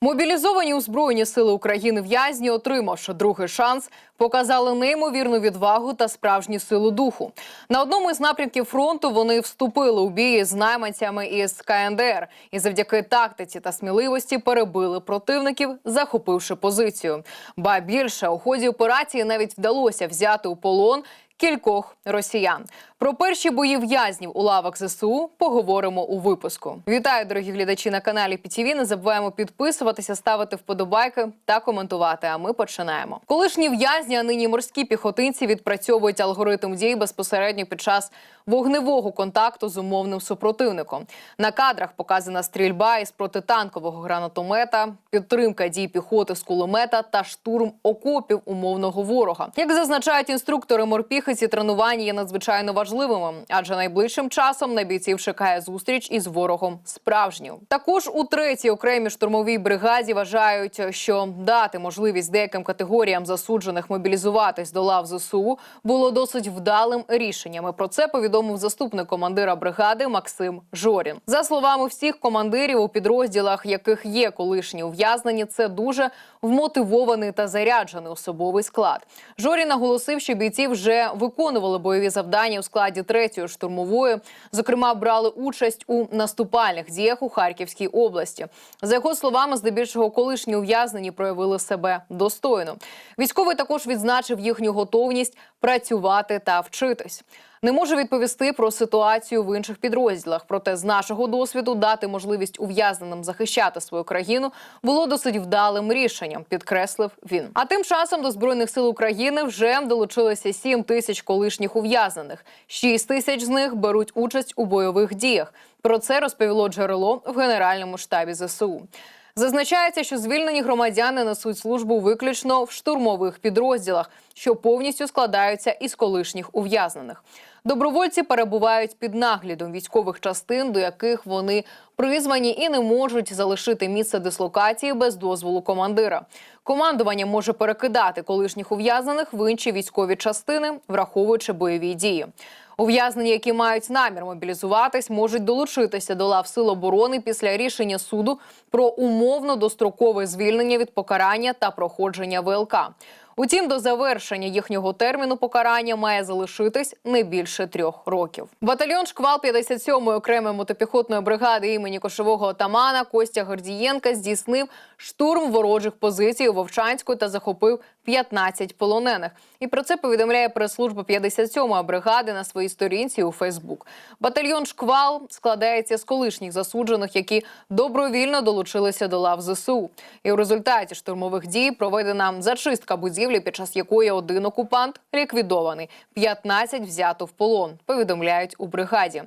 Мобілізовані у Збройні сили України в'язні, отримавши другий шанс, показали неймовірну відвагу та справжню силу духу. На одному із напрямків фронту вони вступили у бій з найманцями із КНДР і завдяки тактиці та сміливості перебили противників, захопивши позицію. Ба більше у ході операції навіть вдалося взяти у полон кількох росіян. Про перші бої в'язнів у лавах ЗСУ поговоримо у випуску. Вітаю, дорогі глядачі на каналі ПІТІВІ. Не забуваємо підписуватися, ставити вподобайки та коментувати. А ми починаємо. Колишні в'язні, а нині морські піхотинці відпрацьовують алгоритм дій безпосередньо під час вогневого контакту з умовним супротивником. На кадрах показана стрільба із протитанкового гранатомета, підтримка дій піхоти з кулемета та штурм окопів умовного ворога. Як зазначають інструктори морпіхи, ці тренування є надзвичайно важливими, адже найближчим часом на бійців чекає зустріч із ворогом справжню. Також у третій окремій штурмовій бригаді вважають, що дати можливість деяким категоріям засуджених мобілізуватись до лав ЗСУ було досить вдалим рішенням. І Про це повідомив заступник командира бригади Максим Жорін. За словами всіх командирів у підрозділах, яких є колишні ув'язнені, це дуже вмотивований та заряджений особовий склад. Жорін наголосив, що бійці вже виконували бойові завдання у складі третьої штурмової. Зокрема, брали участь у наступальних діях у Харківській області. За його словами, здебільшого колишні ув'язнені проявили себе достойно. Військовий також відзначив їхню готовність працювати та вчитись. Не можу відповісти про ситуацію в інших підрозділах. Проте з нашого досвіду дати можливість ув'язненим захищати свою країну було досить вдалим рішенням, підкреслив він. А тим часом до збройних сил України вже долучилися 7 тисяч колишніх ув'язнених. 6 тисяч з них беруть участь у бойових діях. Про це розповіло джерело в генеральному штабі ЗСУ. Зазначається, що звільнені громадяни несуть службу виключно в штурмових підрозділах, що повністю складаються із колишніх ув'язнених. Добровольці перебувають під наглядом військових частин, до яких вони призвані і не можуть залишити місце дислокації без дозволу командира. Командування може перекидати колишніх ув'язнених в інші військові частини, враховуючи бойові дії. Ув'язнені, які мають намір мобілізуватись, можуть долучитися до лав сил оборони після рішення суду про умовно дострокове звільнення від покарання та проходження ВЛК. Утім, до завершення їхнього терміну покарання має залишитись не більше трьох років. Батальйон шквал 57-ї окремої мотопіхотної бригади імені кошового отамана Костя Гордієнка здійснив штурм ворожих позицій у Вовчанську та захопив 15 полонених. І про це повідомляє прес-служба 57-ї бригади на своїй сторінці у Фейсбук. Батальйон шквал складається з колишніх засуджених, які добровільно долучилися до лав ЗСУ. І у результаті штурмових дій проведена зачистка будівлі, під час якої один окупант ліквідований, 15 взято в полон. Повідомляють у бригаді.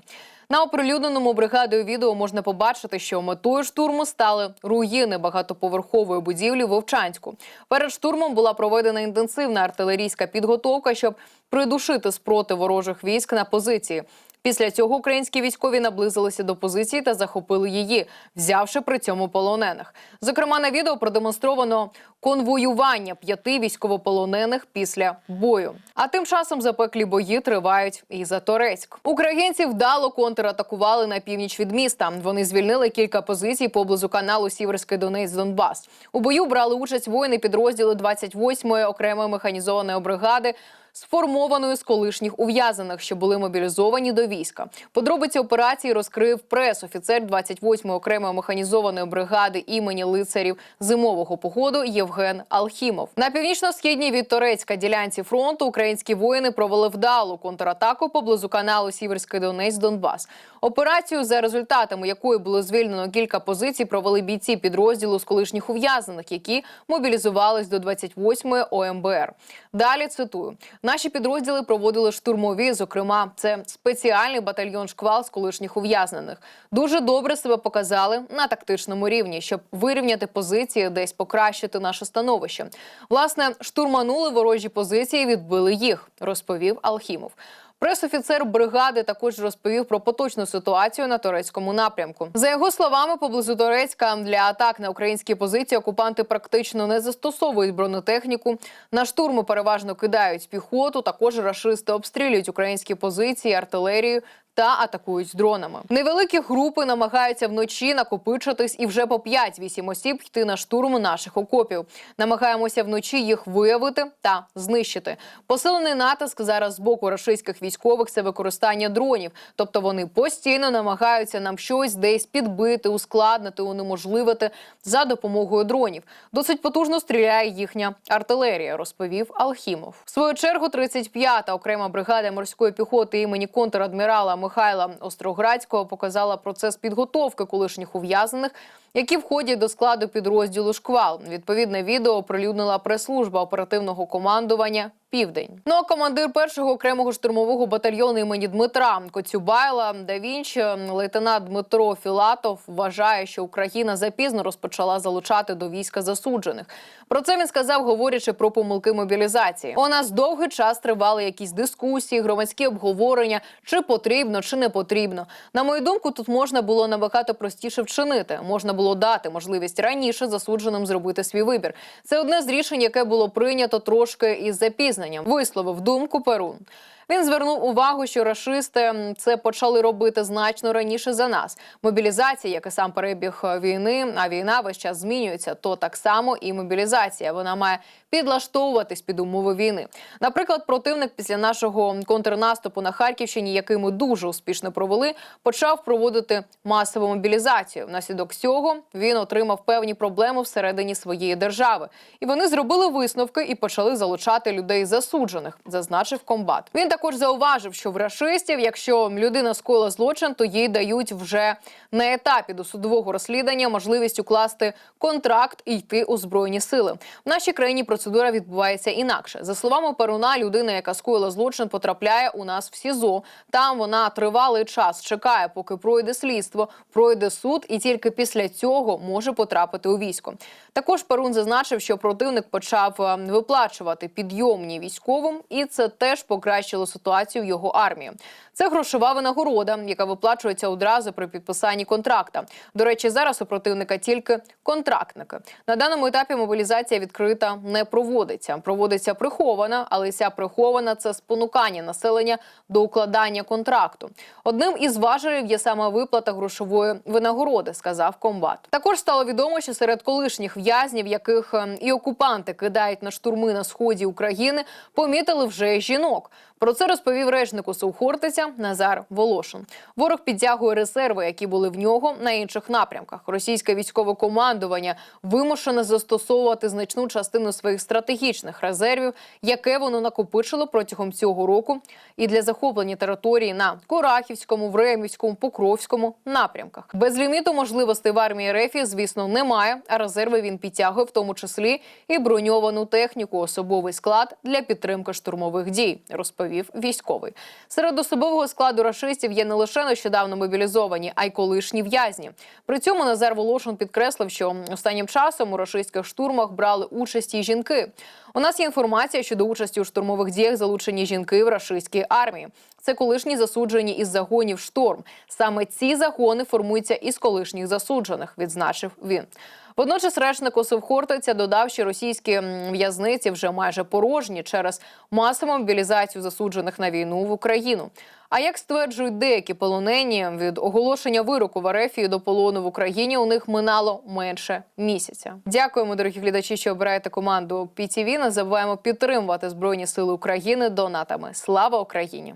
На оприлюдненому бригадою відео можна побачити, що метою штурму стали руїни багатоповерхової будівлі Вовчанську. Перед штурмом була проведена інтенсивна артилерійська підготовка, щоб придушити спротив ворожих військ на позиції. Після цього українські військові наблизилися до позиції та захопили її, взявши при цьому полонених. Зокрема, на відео продемонстровано конвоювання п'яти військовополонених після бою. А тим часом запеклі бої тривають і за Торецьк. Українці вдало контратакували на північ від міста. Вони звільнили кілька позицій поблизу каналу Сіверський Донець Донбас. У бою брали участь воїни підрозділу 28-ї окремої механізованої бригади сформованою з колишніх ув'язаних, що були мобілізовані до війська. Подробиці операції розкрив прес-офіцер 28-ї окремої механізованої бригади імені лицарів зимового походу Євген Алхімов. На північно-східній від Торецька ділянці фронту українські воїни провели вдалу контратаку поблизу каналу Сіверський Донець Донбас. Операцію, за результатами якої було звільнено кілька позицій, провели бійці підрозділу з колишніх ув'язнених, які мобілізувались до 28-ї ОМБР. Далі цитую: наші підрозділи проводили штурмові. Зокрема, це спеціальний батальйон шквал з колишніх ув'язнених. Дуже добре себе показали на тактичному рівні, щоб вирівняти позиції, десь покращити наше становище. Власне, штурманули ворожі позиції, відбили їх, розповів Алхімов. Пресофіцер бригади також розповів про поточну ситуацію на турецькому напрямку. За його словами, поблизу Турецька для атак на українські позиції окупанти практично не застосовують бронетехніку. На штурми переважно кидають піхоту. Також рашисти обстрілюють українські позиції артилерією та атакують дронами. Невеликі групи намагаються вночі накопичитись і вже по 5-8 осіб йти на штурм наших окопів. Намагаємося вночі їх виявити та знищити. Посилений натиск зараз з боку рашистських військових це використання дронів, тобто вони постійно намагаються нам щось десь підбити, ускладнити, унеможливити за допомогою дронів. Досить потужно стріляє їхня артилерія, розповів Алхімов. В свою чергу 35-та окрема бригада морської піхоти імені контрадмірала Михайла Остроградського показала процес підготовки колишніх ув'язнених, які входять до складу підрозділу Шквал. Відповідне відео оприлюднила прес-служба оперативного командування. Південь. Ну а командир першого окремого штурмового батальйону імені Дмитра Коцюбайла да Вінчі, лейтенант Дмитро Філатов вважає, що Україна запізно розпочала залучати до війська засуджених. Про це він сказав, говорячи про помилки мобілізації. У нас довгий час тривали якісь дискусії, громадські обговорення, чи потрібно, чи не потрібно. На мою думку, тут можна було набагато простіше вчинити. Можна було дати можливість раніше засудженим зробити свій вибір. Це одне з рішень, яке було прийнято трошки із запізненням. Висловив думку Перун. Він звернув увагу, що рашисти це почали робити значно раніше за нас. Мобілізація, як і сам перебіг е, війни, а війна весь час змінюється, то так само і мобілізація. Вона має підлаштовуватись під умови війни. Наприклад, противник після нашого контрнаступу на Харківщині, який ми дуже успішно провели, почав проводити масову мобілізацію. Внаслідок цього він отримав певні проблеми всередині своєї держави, і вони зробили висновки і почали залучати людей засуджених, зазначив комбат. Він також зауважив, що в рашистів, якщо людина скоїла злочин, то їй дають вже на етапі досудового розслідування можливість укласти контракт і йти у збройні сили. В нашій країні процедура відбувається інакше. За словами Перуна, людина, яка скоїла злочин, потрапляє у нас в СІЗО. Там вона тривалий час чекає, поки пройде слідство, пройде суд, і тільки після цього може потрапити у військо. Також Перун зазначив, що противник почав е, виплачувати підйомні військовим, і це теж покращило ситуацію його армії. Це грошова винагорода, яка виплачується одразу при підписанні контракта. До речі, зараз у противника тільки контрактники. На даному етапі мобілізація відкрита не проводиться. Проводиться прихована, але ця прихована це спонукання населення до укладання контракту. Одним із важелів є саме виплата грошової винагороди, сказав комбат. Також стало відомо, що серед колишніх в'язнів, яких ем, і окупанти кидають на штурми на сході України, помітили вже жінок. Про це розповів речнику Сухортиця Назар Волошин. Ворог підтягує резерви, які були в нього на інших напрямках. Російське військове командування вимушене застосовувати значну частину своїх стратегічних резервів, яке воно накопичило протягом цього року, і для захоплення території на Курахівському, Времівському, Покровському напрямках. Без ліміту можливостей в армії РФ, звісно, немає. А резерви він підтягує, в тому числі і броньовану техніку, особовий склад для підтримки штурмових дій, розповів військовий. Серед особового складу рашистів є не лише нещодавно мобілізовані, а й колишні в'язні. При цьому Назар Волошин підкреслив, що останнім часом у рашистських штурмах брали участь і жінки. У нас є інформація щодо участі у штурмових діях залучені жінки в рашистській армії. Це колишні засуджені із загонів шторм. Саме ці загони формуються із колишніх засуджених, відзначив він. Водночас речник Осип Хортиця додав, що російські в'язниці вже майже порожні через масову мобілізацію засуджених на війну в Україну. А як стверджують деякі полонені, від оголошення вироку в Арефії до полону в Україні у них минало менше місяця. Дякуємо, дорогі глядачі, що обираєте команду PTV. Не забуваємо підтримувати Збройні Сили України донатами. Слава Україні!